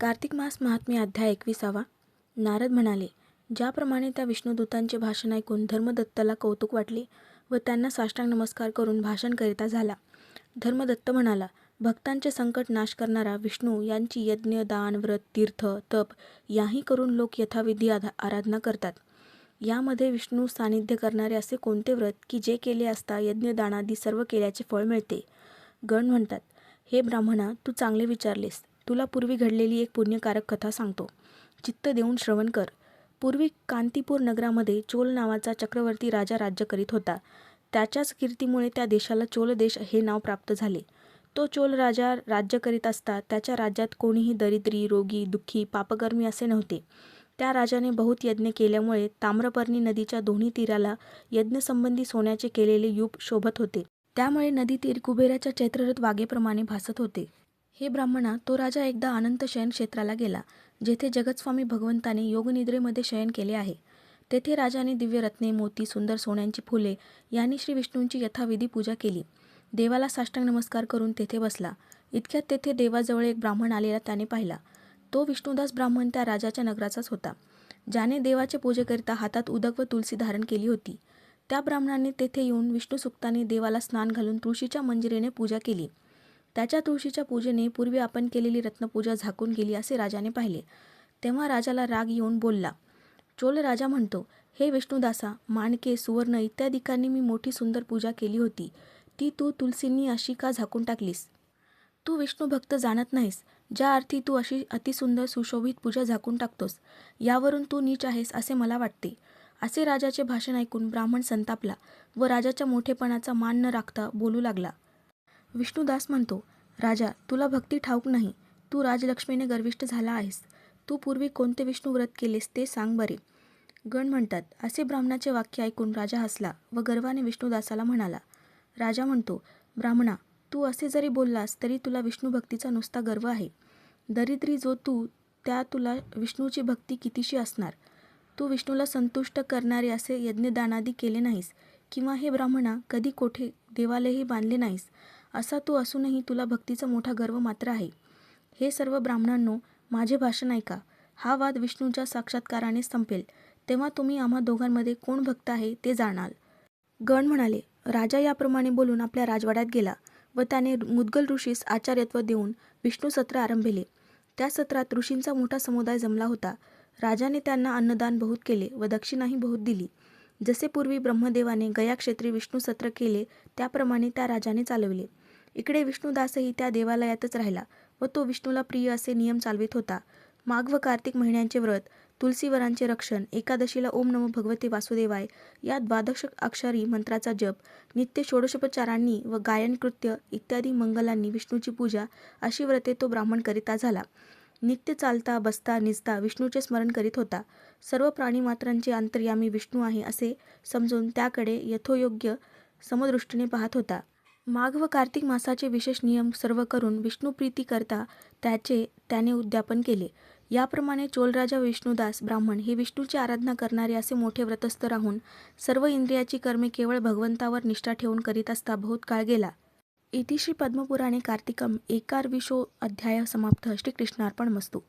कार्तिक मास महात्म्य अध्याय एकविसावा. नारद म्हणाले ज्याप्रमाणे त्या विष्णुदूतांचे भाषण ऐकून धर्मदत्ताला कौतुक वाटले व त्यांना साष्टांग नमस्कार करून भाषण करिता झाला. धर्मदत्त म्हणाला भक्तांचे संकट नाश करणारा विष्णू यांची यज्ञ दान व्रत तीर्थ तप याही करून लोक यथाविधी आधा आराधना करतात. यामध्ये विष्णू सान्निध्य करणारे असे कोणते व्रत की जे केले असता यज्ञदानादी सर्व केल्याचे फळ मिळते गण म्हणतात हे ब्राह्मणा तू चांगले विचारलेस. तुला पूर्वी घडलेली एक पुण्यकारक कथा सांगतो. चित्त देऊन श्रवण कर. पूर्वी कांतीपूर नगरामध्ये चोल नावाचा चक्रवर्ती राजा राज्य करीत होता. त्याच्याच कीर्तीमुळे त्या देशाला चोल देश हे नाव प्राप्त झाले. तो चोल राजा राज्य करीत असता त्याच्या राज्यात कोणीही दरिद्री रोगी दुःखी पापकर्मी असे नव्हते. त्या राजाने बहुत यज्ञ केल्यामुळे ताम्रपर्णी नदीच्या दोन्ही तीराला यज्ञसंबंधी सोन्याचे केलेले युग शोभत होते. त्यामुळे नदी तीर कुबेराच्या चैत्ररथ वाघेप्रमाणे भासत होते. हे ब्राह्मणा तो राजा एकदा अनंत शयन क्षेत्राला गेला जेथे जगतस्वामी भगवंताने योगनिद्रेमध्ये शयन केले आहे. तेथे राजाने दिव्य रत्ने मोती सुंदर सोन्यांची फुले यांनी श्री विष्णूंची यथाविधी पूजा केली. देवाला साष्टांग नमस्कार करून तेथे बसला. इतक्यात तेथे देवाजवळ एक ब्राह्मण आलेला त्याने पाहिला. तो विष्णुदास ब्राह्मण त्या राजाच्या नगराचाच होता. ज्याने देवाचे पूजेकरिता हातात उदक व तुलसी धारण केली होती. त्या ब्राह्मणाने तेथे येऊन विष्णुसुक्ताने देवाला स्नान घालून तुळशीच्या मंजिरीने पूजा केली. त्याच्या तुळशीच्या पूजेने पूर्वी आपण केलेली रत्नपूजा झाकून गेली असे राजाने पाहिले. तेव्हा राजाला राग येऊन बोलला चोल राजा म्हणतो हे विष्णुदासा माणके सुवर्ण इत्यादिकांनी मी मोठी सुंदर पूजा केली होती. ती तू तुलसींनी अशी का झाकून टाकलीस? तू विष्णू भक्त जाणत नाहीस. ज्या अर्थी तू अशी अतिसुंदर सुशोभित पूजा झाकून टाकतोस यावरून तू नीच आहेस असे मला वाटते. असे राजाचे भाषण ऐकून ब्राह्मण संतापला व राजाच्या मोठेपणाचा मान न राखता बोलू लागला. विष्णुदास म्हणतो राजा तुला भक्ती ठाऊक नाही. तू राजलक्ष्मीने गर्विष्ट झाला आहेस. तू पूर्वी कोणते विष्णू व्रत केलेस ते सांग बरे. गण म्हणतात असे ब्राह्मणाचे वाक्य ऐकून राजा हसला व गर्वाने विष्णुदासाला म्हणाला. राजा म्हणतो ब्राह्मणा तू असे जरी बोललास तरी तुला विष्णू भक्तीचा नुसता गर्व आहे. दरिद्री जो तू त्या तुला विष्णूची भक्ती कितीशी असणार? तू विष्णूला संतुष्ट करणारे असे यज्ञदानादी केले नाहीस किंवा हे ब्राह्मणा कधी कोठे देवालयही बांधले नाहीस. असा तू असूनही तुला भक्तीचा मोठा गर्व मात्र आहे. हे सर्व ब्राह्मणांनो माझे भाषण ऐका. हा वाद विष्णूच्या साक्षात्काराने संपेल. तेव्हा तुम्ही आम्हा दोघांमध्ये कोण भक्त आहे ते जाणाल गण म्हणाले राजा याप्रमाणे बोलून आपल्या राजवाड्यात गेला व त्याने मुद्गल ऋषीस आचार्यत्व देऊन विष्णू सत्र आरंभिले. त्या सत्रात ऋषींचा मोठा समुदाय जमला होता. राजाने त्यांना अन्नदान बहुत केले व दक्षिणाही बहुत दिली. जसे पूर्वी ब्रह्मदेवाने गयाक्षेत्री विष्णू सत्र केले त्याप्रमाणे त्या राजाने चालविले. इकडे विष्णुदासही त्या देवालयातच राहिला व तो विष्णूला प्रिय असे नियम चालवित होता. माघ व कार्तिक महिन्यांचे व्रत तुलसीवरांचे रक्षण एकादशीला ओम नमो भगवते वासुदेवाय या द्वादश अक्षरी मंत्राचा जप नित्य षोडशोपचारांनी व गायनकृत्य इत्यादी मंगलांनी विष्णूची पूजा अशी व्रते तो ब्राह्मण करिता झाला. नित्य चालता बसता निजता विष्णूचे स्मरण करीत होता. सर्व प्राणीमात्रांचे अंतर्यामी विष्णू आहे असे समजून त्याकडे यथोयोग्य समदृष्टीने पाहत होता. माघ व कार्तिक मासाचे विशेष नियम सर्व करून विष्णुप्रीती करता त्याचे त्याने उद्यापन केले. याप्रमाणे चोलराजा विष्णुदास ब्राह्मण हे विष्णूची आराधना करणारे असे मोठे व्रतस्थ राहून सर्व इंद्रियाची कर्मे केवळ भगवंतावर निष्ठा ठेवून करीत असता बहुत काळ गेला. इति श्री पद्मपुराणे कार्तिकम एकारविशो अध्याय समाप्त. श्रीकृष्णार्पण मस्तू